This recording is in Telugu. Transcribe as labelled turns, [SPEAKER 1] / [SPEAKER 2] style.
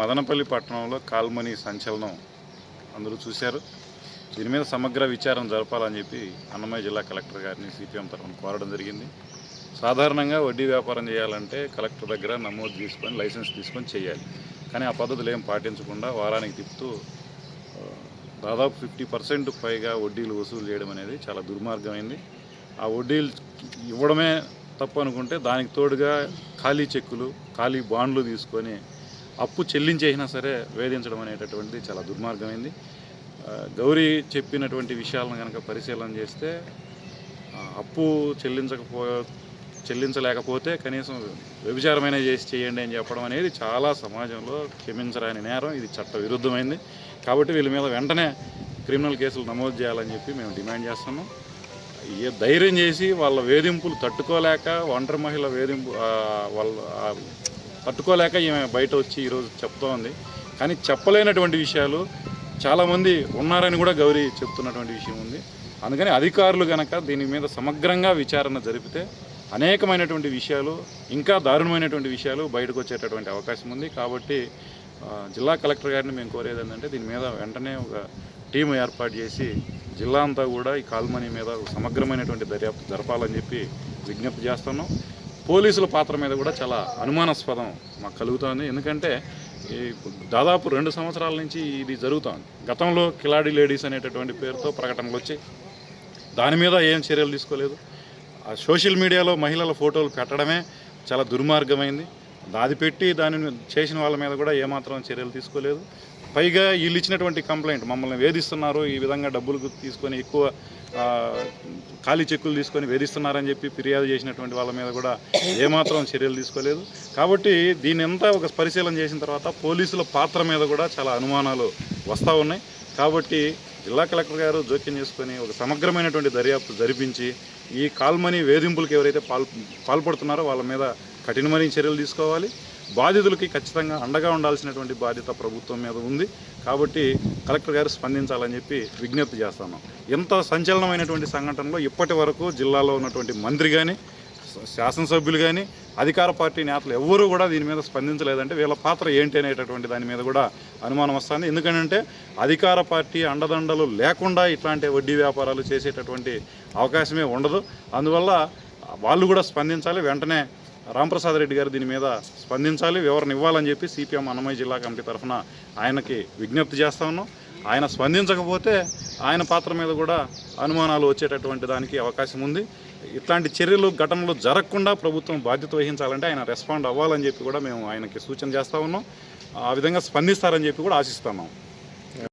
[SPEAKER 1] మదనపల్లి పట్టణంలో కాల్మని సంచలనం అందరూ చూశారు. దీని మీద సమగ్ర విచారణ జరపాలని చెప్పి అన్నమయ్య జిల్లా కలెక్టర్ గారిని సిపిఎం తరఫున కోరడం జరిగింది. సాధారణంగా వడ్డీ వ్యాపారం చేయాలంటే కలెక్టర్ దగ్గర నమోదు తీసుకొని లైసెన్స్ తీసుకొని చేయాలి. కానీ ఆ పద్ధతులు ఏం పాటించకుండా వారానికి తిప్పుతూ దాదాపు ఫిఫ్టీ పర్సెంట్ పైగా వడ్డీలు వసూలు చేయడం అనేది చాలా దుర్మార్గమైంది. ఆ వడ్డీలు ఇవ్వడమే తప్పు అనుకుంటే దానికి తోడుగా ఖాళీ చెక్కులు ఖాళీ బాండ్లు తీసుకొని అప్పు చెల్లించేసినా సరే వేధించడం అనేటటువంటిది చాలా దుర్మార్గమైంది. గౌరీ చెప్పినటువంటి విషయాలను కనుక పరిశీలన చేస్తే అప్పు చెల్లించకపో చెల్లించలేకపోతే కనీసం వ్యభిచారమైన చేసి చేయండి అని చెప్పడం అనేది చాలా సమాజంలో క్షమించరాని నేరం ఇది చట్ట విరుద్ధమైంది కాబట్టి వీళ్ళ మీద వెంటనే క్రిమినల్ కేసులు నమోదు చేయాలని చెప్పి మేము డిమాండ్ చేస్తున్నాం. ఏ ధైర్యం చేసి వాళ్ళ వేధింపులు తట్టుకోలేక ఒంటరి మహిళ వేధింపు వాళ్ళ తట్టుకోలేక ఈమె బయట వచ్చి ఈరోజు చెప్తా ఉంది కానీ చెప్పలేనటువంటి విషయాలు చాలామంది ఉన్నారని కూడా గౌరీ చెప్తున్నటువంటి విషయం ఉంది. అందుకని అధికారులు కనుక దీని మీద సమగ్రంగా విచారణ జరిపితే అనేకమైనటువంటి విషయాలు ఇంకా దారుణమైనటువంటి విషయాలు బయటకు వచ్చేటటువంటి అవకాశం ఉంది. కాబట్టి జిల్లా కలెక్టర్ గారిని మేము కోరేది ఏంటంటే దీని మీద వెంటనే ఒక టీం ఏర్పాటు చేసి జిల్లా అంతా కూడా ఈ కాల్మనీ మీద సమగ్రమైనటువంటి దర్యాప్తు జరపాలని చెప్పి విజ్ఞప్తి చేస్తున్నాం. పోలీసుల పాత్ర మీద కూడా చాలా అనుమానాస్పదం మాకు కలుగుతోంది. ఎందుకంటే ఈ దాదాపు రెండు సంవత్సరాల నుంచి ఇది జరుగుతోంది. గతంలో కిలాడి లేడీస్ అనేటటువంటి పేరుతో ప్రకటనలు వచ్చాయి దాని మీద ఏం చర్యలు తీసుకోలేదు. ఆ సోషల్ మీడియాలో మహిళల ఫోటోలు పెట్టడమే చాలా దుర్మార్గమైంది. దాది పెట్టి దానిని చేసిన వాళ్ళ మీద కూడా ఏమాత్రం చర్యలు తీసుకోలేదు. పైగా వీళ్ళు ఇచ్చినటువంటి కంప్లైంట్ మమ్మల్ని వేధిస్తున్నారు ఈ విధంగా డబ్బులు తీసుకొని ఎక్కువ ఖాళీ చెక్కులు తీసుకొని వేధిస్తున్నారని చెప్పి ఫిర్యాదు చేసినటువంటి వాళ్ళ మీద కూడా ఏమాత్రం చర్యలు తీసుకోలేదు. కాబట్టి దీని ఒక పరిశీలన చేసిన తర్వాత పోలీసుల పాత్ర మీద కూడా చాలా అనుమానాలు వస్తూ ఉన్నాయి. కాబట్టి జిల్లా కలెక్టర్ గారు జోక్యం చేసుకొని ఒక సమగ్రమైనటువంటి దర్యాప్తు జరిపించి ఈ కాల్మనీ వేధింపులకు ఎవరైతే పాల్ పాల్పడుతున్నారో వాళ్ళ మీద కఠినమైన చర్యలు తీసుకోవాలి. బాధితులకి ఖచ్చితంగా అండగా ఉండాల్సినటువంటి బాధ్యత ప్రభుత్వం మీద ఉంది. కాబట్టి కలెక్టర్ గారు స్పందించాలని చెప్పి విజ్ఞప్తి చేస్తున్నాం. ఇంత సంచలనమైనటువంటి సంఘటనలో ఇప్పటి వరకు జిల్లాలో ఉన్నటువంటి మంత్రి కానీ శాసనసభ్యులు కానీ అధికార పార్టీ నేతలు ఎవ్వరూ కూడా దీని మీద స్పందించలేదంటే వీళ్ళ పాత్ర ఏంటి అనేటటువంటి దాని మీద కూడా అనుమానం వస్తుంది. ఎందుకంటే అధికార పార్టీ అండదండలు లేకుండా ఇట్లాంటి వడ్డీ వ్యాపారాలు చేసేటటువంటి అవకాశమే ఉండదు. అందువల్ల వాళ్ళు కూడా స్పందించాలి వెంటనే రాంప్రసాద్ రెడ్డి గారు దీని మీద స్పందించాలి వివరణ ఇవ్వాలని చెప్పి సిపిఎం అన్నమయ్య జిల్లా కమిటీ తరఫున ఆయనకి విజ్ఞప్తి చేస్తా ఉన్నాం. ఆయన స్పందించకపోతే ఆయన పాత్ర మీద కూడా అనుమానాలు వచ్చేటటువంటి దానికి అవకాశం ఉంది. ఇట్లాంటి చర్యలు ఘటనలు జరగకుండా ప్రభుత్వం బాధ్యత వహించాలంటే ఆయన రెస్పాండ్ అవ్వాలని చెప్పి కూడా మేము ఆయనకి సూచన చేస్తా ఉన్నాం. ఆ విధంగా స్పందిస్తారని చెప్పి కూడా ఆశిస్తున్నాం